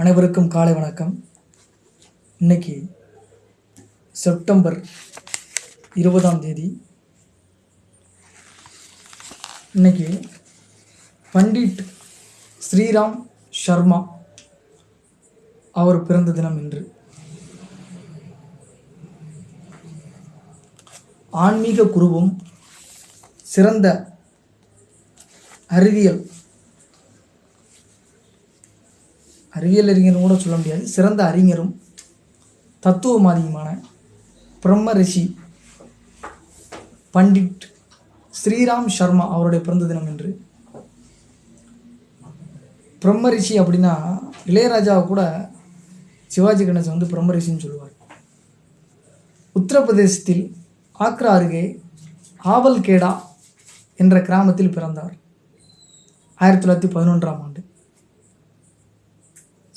அனைவருக்கும் காலை வணக்கம். இன்னைக்கு செப்டம்பர் இருபதாம் தேதி. இன்னைக்கு பண்டிட் ஸ்ரீராம் சர்மா அவர் பிறந்த தினம் இன்று. ஆன்மீக குருவும் சிறந்த அறிவியல் அறிவியல் அறிஞரும் கூட சொல்ல முடியாது. சிறந்த அறிஞரும் தத்துவமாதியுமான பிரம்ம ரிஷி பண்டிட் ஸ்ரீராம் சர்மா அவருடைய பிறந்த தினம் என்று. பிரம்ம ரிஷி அப்படின்னா இளையராஜாவை கூட சிவாஜி கணேசன் வந்து பிரம்ம ரிஷின்னு சொல்லுவார். உத்தரப்பிரதேசத்தில் ஆக்ரா அருகே ஆவல்கேடா என்ற கிராமத்தில் பிறந்தார். ஆயிரத்தி தொள்ளாயிரத்தி பதினொன்றாம் ஆண்டு.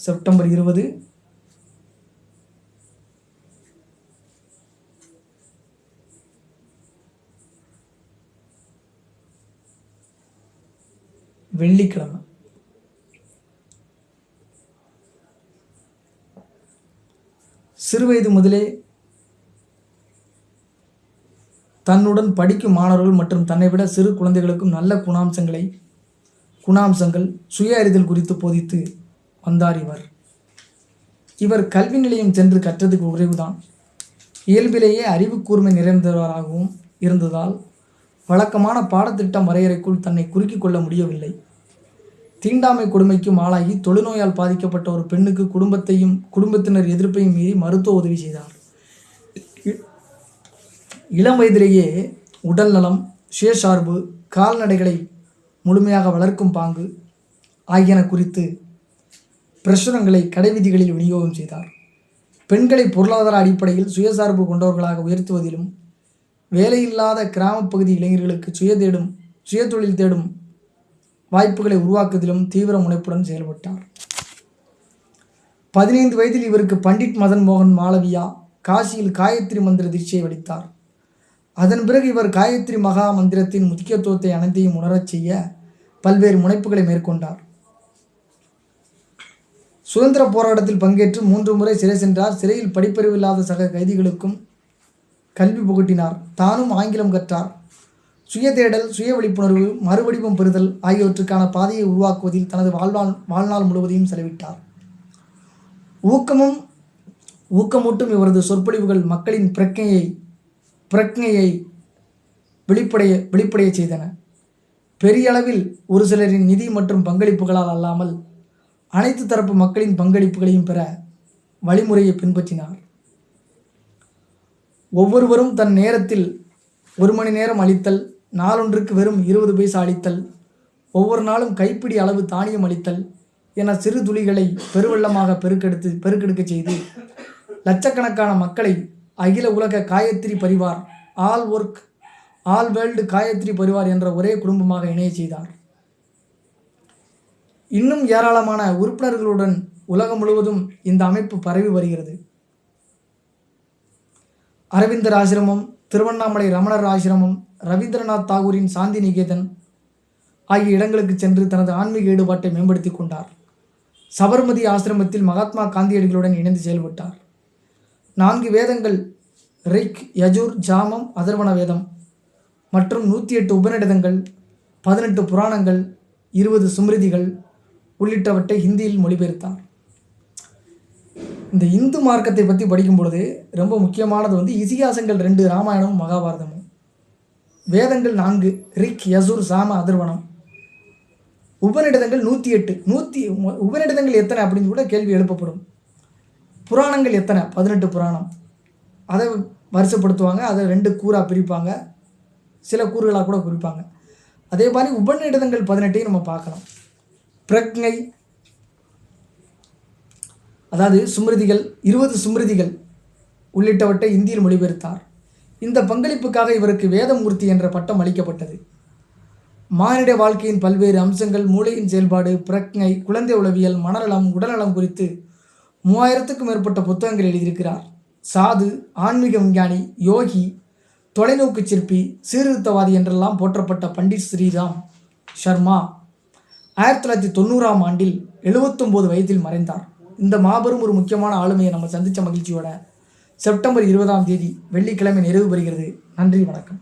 செப்டம்பர் இருபது. வெள்ளிக்கிழமை. சிறுவயது முதலே தன்னுடன் படிக்கும் மாணவர்கள் மற்றும் தன்னை விட சிறு குழந்தைகளுக்கும் நல்ல குணாம்சங்களை குணாம்சங்கள் சுய அறிதல் குறித்து போதித்து வந்தார் இவர். இவர் கல்வி நிலையம் சென்று கற்றதுக்கு உறவுதான் இயல்பிலேயே அறிவு கூர்மை நிறைந்தவராகவும் இருந்ததால் வழக்கமான பாடத்திட்டம் வரையறைக்குள் தன்னை குறுக்கிக் கொள்ள முடியவில்லை. தீண்டாமை கொடுமைக்கும் ஆளாகி தொழுநோயால் பாதிக்கப்பட்ட ஒரு பெண்ணுக்கு குடும்பத்தையும் குடும்பத்தினர் எதிர்ப்பையும் மீறி மருத்துவ உதவி செய்தார். இ- இளம் வயதிலேயே உடல் நலம் சுயசார்பு கால்நடைகளை முழுமையாக வளர்க்கும் பாங்கு ஆகியன குறித்து பிரசுரங்களை கடைவிதிகளில் விநியோகம் செய்தார். பெண்களை பொருளாதார அடிப்படையில் சுயசார்பு கொண்டவர்களாக உயர்த்துவதிலும் வேலையில்லாத கிராமப்பகுதி இளைஞர்களுக்கு சுய தேடும் சுயதொழில் தேடும் வாய்ப்புகளை உருவாக்குவதிலும் தீவிர முனைப்புடன் செயல்பட்டார். பதினைந்து வயதில் இவருக்கு பண்டிட் மதன் மோகன் மாளவியா காசியில் காயத்ரி மந்திர தீட்சையை வடித்தார். அதன் பிறகு இவர் காயத்ரி மகா மந்திரத்தின் முக்கியத்துவத்தை அனைத்தையும் உணரச் செய்ய பல்வேறு முனைப்புகளை மேற்கொண்டார். சுதந்திர போராட்டத்தில் பங்கேற்று மூன்று முறை சிறை சென்றார். சிறையில் படிப்பறிவு இல்லாத சக கைதிகளுக்கும் கல்வி புகட்டினார். தானும் ஆங்கிலம் கற்றார். சுய தேடல் சுய விழிப்புணர்வு மறுவடிவம் பெறுதல் ஆகியவற்றுக்கான பாதையை உருவாக்குவதில் தனது வாழ்நாள் வாழ்நாள் முழுவதையும் செலவிட்டார். ஊக்கமும் ஊக்கமூட்டும் இவரது சொற்பொழிவுகள் மக்களின் பிரக்ஞையை பிரக்ஞையை வெளிப்படைய வெளிப்படைய செய்தன. பெரிய அளவில் ஒரு சிலரின் நிதி மற்றும் பங்களிப்புகளால் அல்லாமல் அனைத்து தரப்பு மக்களின் பங்களிப்புகளையும் பெற வழிமுறையை பின்பற்றினார். ஒவ்வொருவரும் தன் நேரத்தில் ஒரு மணி நேரம் அளித்தல் நாளொன்றுக்கு வெறும் இருபது பைசா அளித்தல் ஒவ்வொரு நாளும் கைப்பிடி அளவு தானியம் அளித்தல் என சிறு துளிகளை பெருவெள்ளமாக பெருக்கெடுத்து பெருக்கெடுக்க செய்து லட்சக்கணக்கான மக்களை அகில உலக Gayatri Parivar all work all world Gayatri Parivar என்ற ஒரே குடும்பமாக இணைய செய்தார். இன்னும் ஏராளமான உறுப்பினர்களுடன் உலகம் முழுவதும் இந்த அமைப்பு பரவி வருகிறது. அரவிந்தர் ஆசிரமம் திருவண்ணாமலை ரமணர் ஆசிரமம் ரவீந்திரநாத் தாகூரின் சாந்தி நிகேதன் ஆகிய இடங்களுக்கு சென்று தனது ஆன்மீக ஈடுபாட்டை மேம்படுத்திக் கொண்டார். சபர்மதி ஆசிரமத்தில் மகாத்மா காந்தியடிகளுடன் இணைந்து செயல்பட்டார். நான்கு வேதங்கள் ரிக் யஜூர் ஜாமம் அதர்வண வேதம் மற்றும் நூற்றி எட்டு உபநிடதங்கள் பதினெட்டு புராணங்கள் இருபது சுமிருதிகள் உள்ளிட்டவற்றை ஹிந்தியில் மொழிபெயர்த்தார் இந்த இந்து மார்க்கத்தை பற்றி படிக்கும் பொழுது ரொம்ப முக்கியமானது வந்து இதிகாசங்கள் ரெண்டு ராமாயணமும் மகாபாரதமும். வேதங்கள் நான்கு ரிக் யசுர் சாம அதிர்வனம். உபநிடதங்கள் நூற்றி எட்டு நூற்றி உபநிடதங்கள் எத்தனை அப்படின்னு கூட கேள்வி எழுப்பப்படும். புராணங்கள் எத்தனை? பதினெட்டு புராணம். அதை வரிசைப்படுத்துவாங்க அதை ரெண்டு கூறாக பிரிப்பாங்க. சில கூறுகளாக கூட குறிப்பாங்க. அதே மாதிரி உபநிடதங்கள் பதினெட்டையும் நம்ம பார்க்கலாம். பிரக்ஞை அதாவது சுமிருதிகள் இருபது சுமிருதிகள் உள்ளிட்டவற்றை இந்தியில் மொழிபெயர்த்தார். இந்த பங்களிப்புக்காக இவருக்கு வேதமூர்த்தி என்ற பட்டம் அளிக்கப்பட்டது. மானிட வாழ்க்கையின் பல்வேறு அம்சங்கள் மூளையின் செயல்பாடு பிரக்ஞை குழந்தை உளவியல் மனநலம் உடல்நலம் குறித்து மூவாயிரத்துக்கும் மேற்பட்ட புத்தகங்கள் எழுதியிருக்கிறார். சாது ஆன்மீக விஞ்ஞானி யோகி தொலைநோக்கு சிற்பி சீர்திருத்தவாதி என்றெல்லாம் போற்றப்பட்ட பண்டிட் ஸ்ரீராம் சர்மா. ஆயிரத்தி தொள்ளாயிரத்தி தொண்ணூறாம் ஆண்டில் எழுபத்தொம்போது வயதில் மறைந்தார். இந்த மாபெரும் ஒரு முக்கியமான ஆளுமையை நம்ம சந்தித்த மகிழ்ச்சியோட செப்டம்பர் இருபதாம் தேதி வெள்ளிக்கிழமை நிறைவு பெறுகிறது. நன்றி வணக்கம்.